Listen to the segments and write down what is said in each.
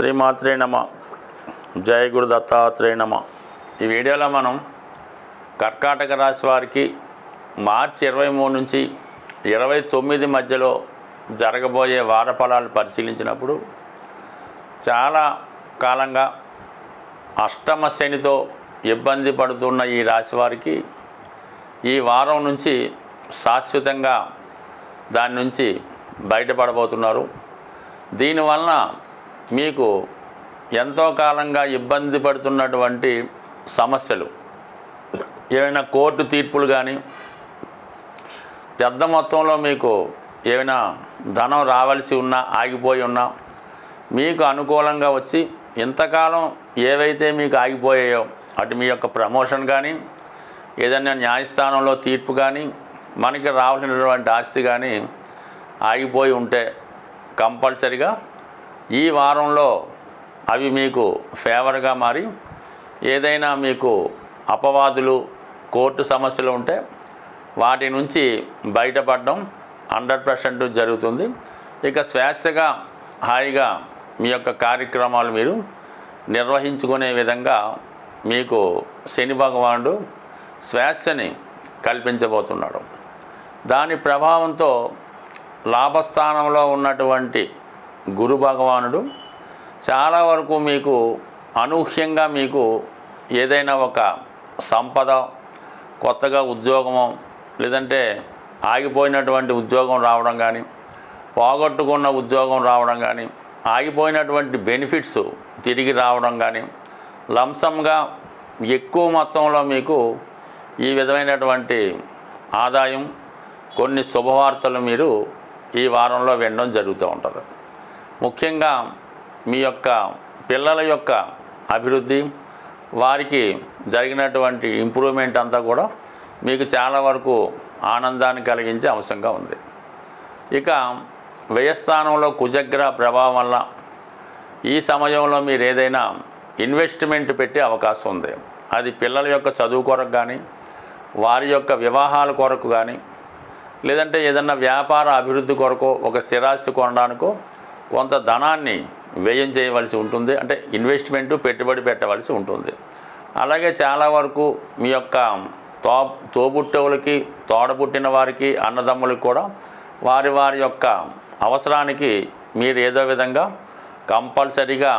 శ్రీమాత్రే నమ. జయ గురు దత్తాత్రేయ నమ. ఈ వీడియోలో మనం కర్కాటక రాశి వారికి మార్చి ఇరవై మూడు నుంచి ఇరవై తొమ్మిది మధ్యలో జరగబోయే వార ఫలాలు పరిశీలించినప్పుడు చాలా కాలంగా అష్టమ శనితో ఇబ్బంది పడుతున్న ఈ రాశి వారికి ఈ వారం నుంచి శాశ్వతంగా దాని నుంచి బయటపడబోతున్నారు. దీనివలన మీకు ఎంతో కాలంగా ఇబ్బంది పడుతున్నటువంటి సమస్యలు. ఏమైనా కోర్టు తీర్పులు కానీ పెద్ద మొత్తంలో మీకు ఏమైనా ధనం రావాల్సి ఉన్నా ఆగిపోయి ఉన్నా మీకు అనుకూలంగా వచ్చి ఇంతకాలం ఏవైతే మీకు ఆగిపోయాయో అటు మీ యొక్క ప్రమోషన్ కానీ ఏదైనా న్యాయస్థానంలో తీర్పు కానీ మనకి రావాల్సినటువంటి ఆస్తి కానీ ఆగిపోయి ఉంటే కంపల్సరిగా ఈ వారంలో అవి మీకు ఫేవర్గా మారి ఏదైనా మీకు అపవాదులు కోర్టు సమస్యలు ఉంటే వాటి నుంచి బయటపడడం హండ్రెడ్ పర్సెంట్ జరుగుతుంది. ఇక స్వేచ్ఛగా హాయిగా మీ యొక్క కార్యక్రమాలు మీరు నిర్వహించుకునే విధంగా మీకు శని భగవానుడు స్వేచ్ఛని కల్పించబోతున్నాడు. దాని ప్రభావంతో లాభస్థానంలో ఉన్నటువంటి గురు భగవానుడు. చాలా వరకు మీకు అనూహ్యంగా మీకు ఏదైనా ఒక సంపద కొత్తగా ఉద్యోగము లేదంటే ఆగిపోయినటువంటి ఉద్యోగం రావడం కానీ పోగొట్టుకున్న ఉద్యోగం రావడం కానీ ఆగిపోయినటువంటి బెనిఫిట్స్ తిరిగి రావడం కానీ లంసంగా ఎక్కువ మొత్తంలో మీకు ఈ విధమైనటువంటి ఆదాయం కొన్ని శుభవార్తలు మీరు ఈ వారంలో వినడం జరుగుతూ ఉంటుంది. ముఖ్యంగా మీ యొక్క పిల్లల యొక్క అభివృద్ధి వారికి జరిగినటువంటి ఇంప్రూవ్మెంట్ అంతా కూడా మీకు చాలా వరకు ఆనందాన్ని కలిగించే అంశంగా ఉంది. ఇక వ్యయస్థానంలో కుజగ్రహ ప్రభావం వల్ల ఈ సమయంలో మీరు ఏదైనా ఇన్వెస్ట్మెంట్ పెట్టే అవకాశం ఉంది. అది పిల్లల యొక్క చదువు కొరకు కానీ వారి యొక్క వివాహాల కొరకు కానీ లేదంటే ఏదన్నా వ్యాపార అభివృద్ధి కొరకు ఒక స్థిరాస్తి కొనడానికో కొంత ధనాన్ని వ్యయం చేయవలసి ఉంటుంది. అంటే ఇన్వెస్ట్మెంటు పెట్టుబడి పెట్టవలసి ఉంటుంది. అలాగే చాలా వరకు మీ యొక్క తో తోబుట్టవులకి తోడబుట్టిన వారికి అన్నదమ్ములకి కూడా వారి వారి యొక్క అవసరానికి మీరు ఏదో విధంగా కంపల్సరిగా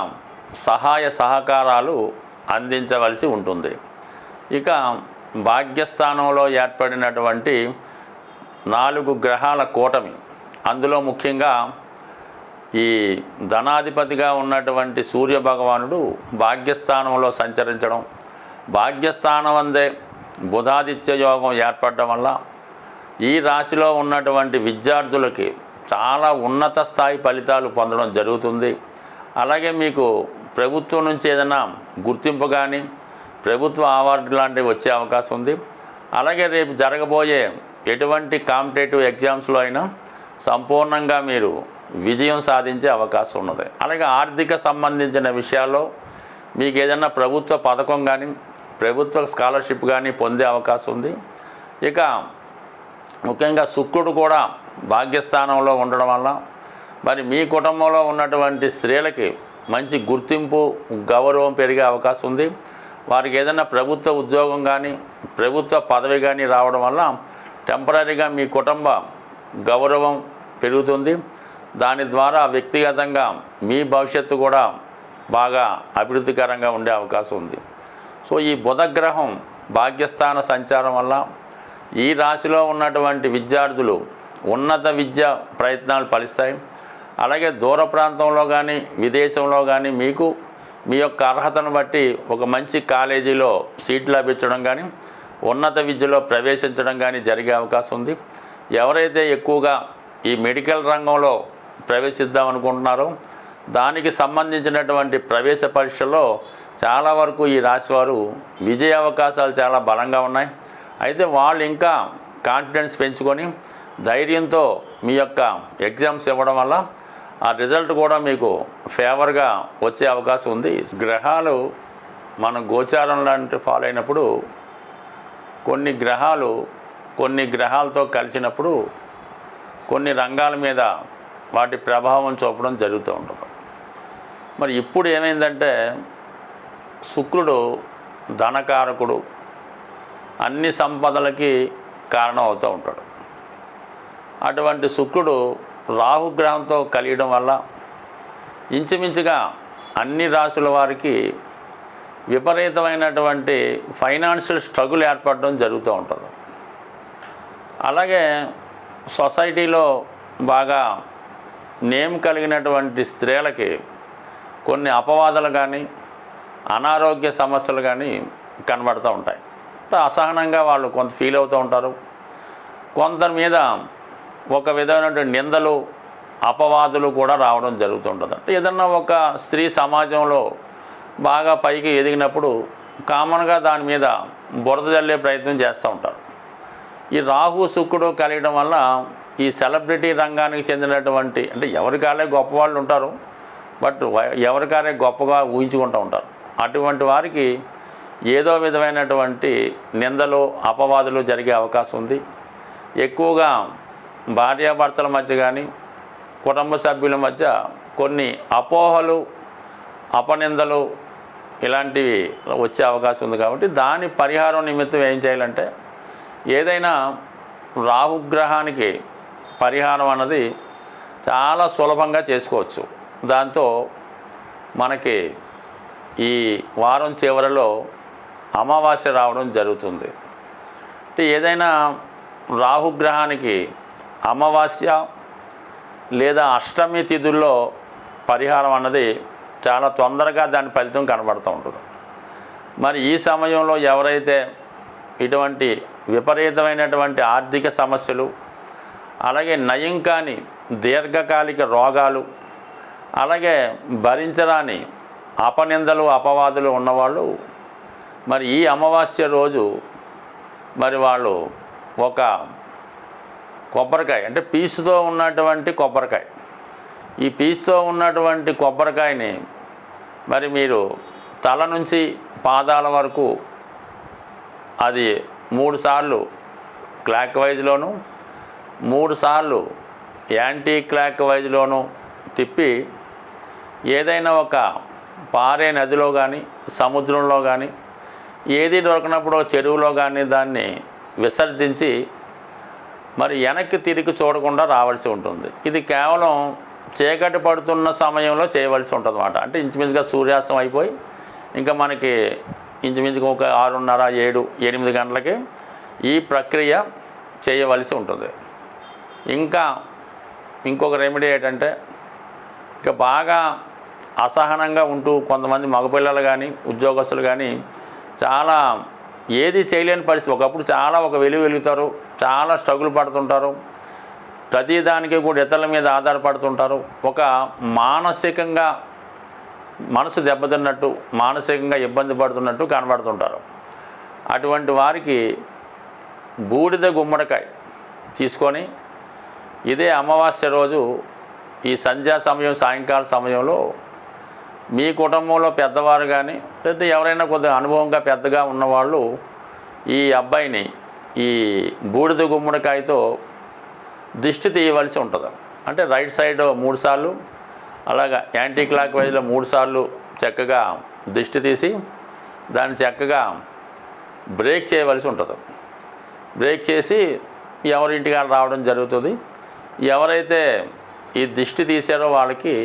సహాయ సహకారాలు అందించవలసి ఉంటుంది. ఇక భాగ్యస్థానంలో ఏర్పడినటువంటి నాలుగు గ్రహాల కూటమి. అందులో ముఖ్యంగా ఈ ధనాధిపతిగా ఉన్నటువంటి సూర్య భగవానుడు భాగ్యస్థానంలో సంచరించడం భాగ్యస్థానం అందే బుధాదిత్య యోగం ఏర్పడడం వల్ల ఈ రాశిలో ఉన్నటువంటి విద్యార్థులకి చాలా ఉన్నత స్థాయి ఫలితాలు పొందడం జరుగుతుంది. అలాగే మీకు ప్రభుత్వం నుంచి ఏదైనా గుర్తింపు కానీ ప్రభుత్వ అవార్డు లాంటివి వచ్చే అవకాశం ఉంది. అలాగే రేపు జరగబోయే ఎటువంటి కాంపిటేటివ్ ఎగ్జామ్స్లో అయినా సంపూర్ణంగా మీరు విజయం సాధించే అవకాశం ఉన్నది. అలాగే ఆర్థిక సంబంధించిన విషయాల్లో మీకు ఏదైనా ప్రభుత్వ పథకం కానీ ప్రభుత్వ స్కాలర్షిప్ కానీ పొందే అవకాశం ఉంది. ఇక ముఖ్యంగా శుక్రుడు కూడా భాగ్యస్థానంలో ఉండడం వల్ల మరి మీ కుటుంబంలో ఉన్నటువంటి స్త్రీలకి మంచి గుర్తింపు గౌరవం పెరిగే అవకాశం ఉంది. వారికి ఏదైనా ప్రభుత్వ ఉద్యోగం కానీ ప్రభుత్వ పదవి కానీ రావడం వల్ల టెంపరీగా మీ కుటుంబ గౌరవం పెరుగుతుంది. దాని ద్వారా వ్యక్తిగతంగా మీ భవిష్యత్తు కూడా బాగా అభివృద్ధికరంగా ఉండే అవకాశం ఉంది. సో ఈ బుధగ్రహం భాగ్యస్థాన సంచారం వల్ల ఈ రాశిలో ఉన్నటువంటి విద్యార్థులు ఉన్నత విద్య ప్రయత్నాలు ఫలిస్తాయి. అలాగే దూర ప్రాంతంలో కానీ విదేశంలో కానీ మీకు మీ యొక్క అర్హతను బట్టి ఒక మంచి కాలేజీలో సీట్ లభించడం కానీ ఉన్నత విద్యలో ప్రవేశించడం కానీ జరిగే అవకాశం ఉంది. ఎవరైతే ఎక్కువగా ఈ మెడికల్ రంగంలో ప్రవేశిద్దాం అనుకుంటున్నారు. దానికి సంబంధించినటువంటి ప్రవేశ పరీక్షల్లో చాలా వరకు ఈ రాశివారు విజయ అవకాశాలు చాలా బలంగా ఉన్నాయి. అయితే వాళ్ళు ఇంకా కాన్ఫిడెన్స్ పెంచుకొని ధైర్యంతో మీ యొక్క ఎగ్జామ్స్ ఇవ్వడం వల్ల ఆ రిజల్ట్ కూడా మీకు ఫేవర్గా వచ్చే అవకాశం ఉంది. గ్రహాలు మన గోచారం లాంటి ఫాలో అయినప్పుడు కొన్ని గ్రహాలు కొన్ని గ్రహాలతో కలిసినప్పుడు కొన్ని రంగాల మీద వాటి ప్రభావం చూపడం జరుగుతూ ఉంటుంది. మరి ఇప్పుడు ఏమైందంటే శుక్రుడు ధనకారకుడు అన్ని సంపదలకి కారణం అవుతూ ఉంటాడు. అటువంటి శుక్రుడు రాహుగ్రహంతో కలియడం వల్ల ఇంచుమించుగా అన్ని రాసుల వారికి విపరీతమైనటువంటి ఫైనాన్షియల్ స్ట్రగుల్ ఏర్పడడం జరుగుతూ ఉంటుంది. అలాగే సొసైటీలో బాగా నేమ్ కలిగినటువంటి స్త్రీలకి కొన్ని అపవాదాలు కానీ అనారోగ్య సమస్యలు కానీ కనబడుతూ ఉంటాయి. అసహనంగా వాళ్ళు కొంత ఫీల్ అవుతూ ఉంటారు. కొందరి మీద ఒక విధమైనటువంటి నిందలు అపవాదులు కూడా రావడం జరుగుతుంటుంది. అంటే ఏదన్నా ఒక స్త్రీ సమాజంలో బాగా పైకి ఎదిగినప్పుడు కామన్గా దాని మీద బురద జల్లే ప్రయత్నం చేస్తూ ఉంటారు. ఈ రాహు శుక్రుడు కలిగడం వల్ల ఈ సెలబ్రిటీ రంగానికి చెందినటువంటి అంటే ఎవరికాలే గొప్పవాళ్ళు ఉంటారు బట్ వ- ఎవరికాలే గొప్పగా ఊహించుకుంటూ ఉంటారు. అటువంటి వారికి ఏదో విధమైనటువంటి నిందలు అపవాదులు జరిగే అవకాశం ఉంది. ఎక్కువగా భార్యాభర్తల మధ్య కానీ కుటుంబ సభ్యుల మధ్య కొన్ని అపోహలు అపనిందలు ఇలాంటివి వచ్చే అవకాశం ఉంది కాబట్టి దాని పరిహారం నిమిత్తం ఏం చేయాలంటే ఏదైనా రాహుగ్రహానికి పరిహారం అన్నది చాలా సులభంగా చేసుకోవచ్చు. దాంతో మనకి ఈ వారం చివరిలో అమావాస్య రావడం జరుగుతుంది. అంటే ఏదైనా రాహుగ్రహానికి అమావాస్య లేదా అష్టమి తిథుల్లో పరిహారం అన్నది చాలా తొందరగా దాని ఫలితం కనబడుతూ ఉంటుంది. మరి ఈ సమయంలో ఎవరైతే ఇటువంటి విపరీతమైనటువంటి ఆర్థిక సమస్యలు అలాగే నయం కాని దీర్ఘకాలిక రోగాలు అలాగే భరించరాని అపనిందలు అపవాదులు ఉన్నవాళ్ళు మరి ఈ అమావాస్య రోజు మరి వాళ్ళు ఒక కొబ్బరికాయ అంటే పీసుతో ఉన్నటువంటి కొబ్బరికాయ. ఈ పీసుతో ఉన్నటువంటి కొబ్బరికాయని మరి మీరు తల నుంచి పాదాల వరకు అది మూడు సార్లు క్లాక్ వైజ్లోను మూడుసార్లు యాంటీ క్లాక్ వైజ్లోను తిప్పి ఏదైనా ఒక పారే నదిలో కానీ సముద్రంలో కానీ ఏది దొరకనప్పుడు చెరువులో కానీ దాన్ని విసర్జించి మరి వెనక్కి తిరిగి చూడకుండా రావాల్సి ఉంటుంది. ఇది కేవలం చీకటి పడుతున్న సమయంలో చేయవలసి ఉంటుంది అన్నమాట అంటే ఇంచుమించుగా సూర్యాస్తం అయిపోయి ఇంకా మనకి ఇంచుమించుగా ఒక ఆరున్నర ఏడు ఎనిమిది గంటలకి ఈ ప్రక్రియ చేయవలసి ఉంటుంది. ఇంకా ఇంకొక రెమెడీ ఏంటంటే ఇక బాగా అసహనంగా ఉంటూ కొంతమంది మగపిల్లలు కానీ ఉద్యోగస్తులు కానీ చాలా ఏది చేయలేని పరిస్థితి. ఒకప్పుడు చాలా ఒక వెలుగు వెలుగుతారు చాలా స్ట్రగుల్ పడుతుంటారు ప్రతిదానికి కూడా ఇతరుల మీద ఆధారపడుతుంటారు. ఒక మానసికంగా మనసు దెబ్బతిన్నట్టు మానసికంగా ఇబ్బంది పడుతున్నట్టు కనబడుతుంటారు. అటువంటి వారికి బూడిద గుమ్మడికాయ తీసుకొని ఇదే అమావాస్య రోజు ఈ సంధ్యా సమయం సాయంకాల సమయంలో మీ కుటుంబంలో పెద్దవారు కానీ లేదా ఎవరైనా కొద్దిగా అనుభవంగా పెద్దగా ఉన్నవాళ్ళు ఈ అబ్బాయిని ఈ బూడిద గుమ్మడికాయతో దిష్టి తీయవలసి ఉంటుంది. అంటే రైట్ సైడ్ మూడు సార్లు అలాగా యాంటీ క్లాక్ వైజ్లో మూడు సార్లు చక్కగా దిష్టి తీసి దాన్ని చక్కగా బ్రేక్ చేయవలసి ఉంటుంది. బ్రేక్ చేసి ఎవరింటికి రావడం జరుగుతుంది. ఎవరైతే ఈ దిష్టి తీసారో వాళ్ళకి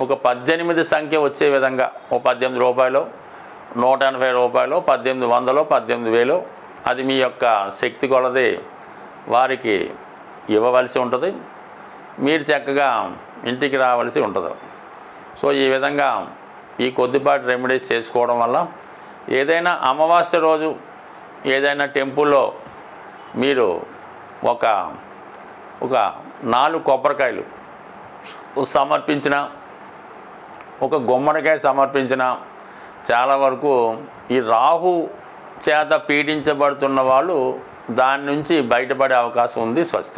ఒక పద్దెనిమిది సంఖ్య వచ్చే విధంగా ఓ పద్దెనిమిది రూపాయలు నూట ఎనభై రూపాయలు పద్దెనిమిది వందలు పద్దెనిమిది వేలు అది మీ యొక్క శక్తి కొలది వారికి ఇవ్వవలసి ఉంటుంది. మీరు చక్కగా ఇంటికి రావలసి ఉంటుంది. సో ఈ విధంగా ఈ కొద్దిపాటి రెమెడీస్ చేసుకోవడం వల్ల ఏదైనా అమావాస్య రోజు ఏదైనా టెంపుల్లో మీరు ఒక ఒక నాలుగు కొబ్బరికాయలు సమర్పించిన ఒక గుమ్మడికాయ సమర్పించిన చాలా వరకు ఈ రాహు చేత పీడించబడుతున్న వాళ్ళు దాని నుంచి బయటపడే అవకాశం ఉంది స్వస్తి.